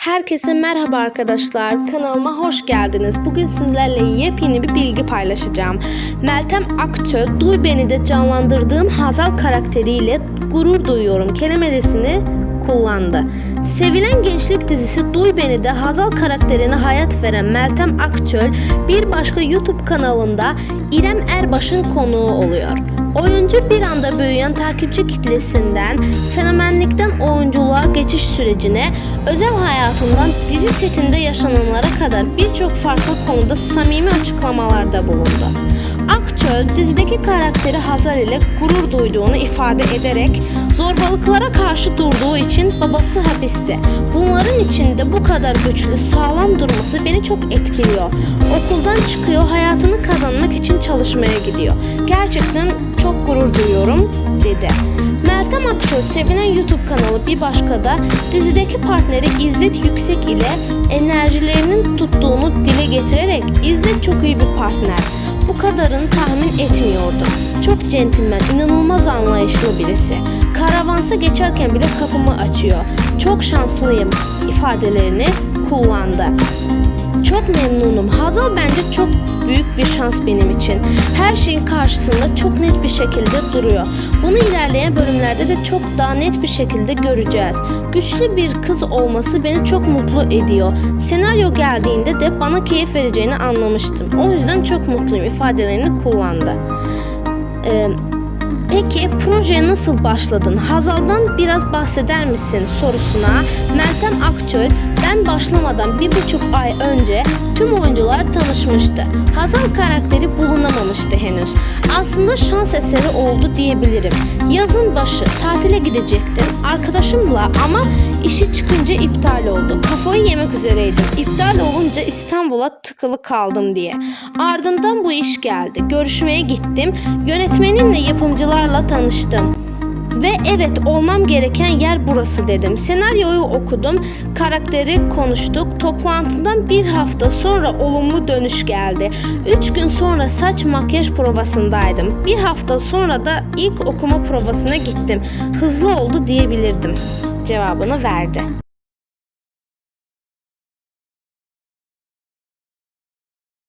Herkese merhaba arkadaşlar. Kanalıma hoş geldiniz. Bugün sizlerle yepyeni bir bilgi paylaşacağım. Meltem Akçöl, Duy Beni de canlandırdığım Hazal karakteriyle gurur duyuyorum kelimesini kullandı. Sevilen gençlik dizisi Duy Beni de Hazal karakterine hayat veren Meltem Akçöl bir başka YouTube kanalında İrem Erbaş'ın konuğu oluyor. Oyuncu bir anda büyüyen takipçi kitlesinden fenomenlikten oyunculuğa geçiş sürecine, özel hayatından dizi setinde yaşananlara kadar birçok farklı konuda samimi açıklamalarda bulundu. Akçöl dizideki karakteri Hazal ile gurur duyduğunu ifade ederek zorbalıklara karşı durduğu için babası hapiste. Bunların içinde bu kadar güçlü, sağlam durması beni çok etkiliyor. Okuldan çıkıyor, hayatını kazanmak için çalışmaya gidiyor. Gerçekten çok gurur duyuyorum dedi. Meltem Akçıl sevilen YouTube kanalı bir başka da dizideki partneri İzzet Yüksek ile enerjilerinin tuttuğunu dile getirerek İzzet çok iyi bir partner. Bu kadarını tahmin etmiyordu. Çok centilmen, inanılmaz anlayışlı birisi. Karavansa geçerken bile kapımı açıyor. Çok şanslıyım ifadelerini kullandı. Çok memnunum. Hazal bence çok büyük bir şans benim için. Her şeyin karşısında çok net bir şekilde duruyor. Bunu ilerleyen bölümlerde de çok daha net bir şekilde göreceğiz. Güçlü bir kız olması beni çok mutlu ediyor. Senaryo geldiğinde de bana keyif vereceğini anlamıştım. O yüzden çok mutluyum ifadelerini kullandı. Ee, Peki projeye nasıl başladın? Hazal'dan biraz bahseder misin sorusuna Meltem Akçöl ben başlamadan bir buçuk ay önce tüm oyuncular tanışmıştı. Hazal karakteri bulunamamıştı henüz. Aslında şans eseri oldu diyebilirim. Yazın başı tatile gidecektim arkadaşımla ama işi çıkınca iptal oldu. Kafayı yemek üzereydim. İptal olunca İstanbul'a tıkılı kaldım diye. Ardından bu iş geldi. Görüşmeye gittim. Yönetmenimle yapımcılarla tanıştım. Ve evet olmam gereken yer burası dedim. Senaryoyu okudum, karakteri konuştuk. Toplantıdan bir hafta sonra olumlu dönüş geldi. Üç gün sonra saç makyaj provasındaydım. Bir hafta sonra da ilk okuma provasına gittim. Hızlı oldu diyebilirdim. Cevabını verdi.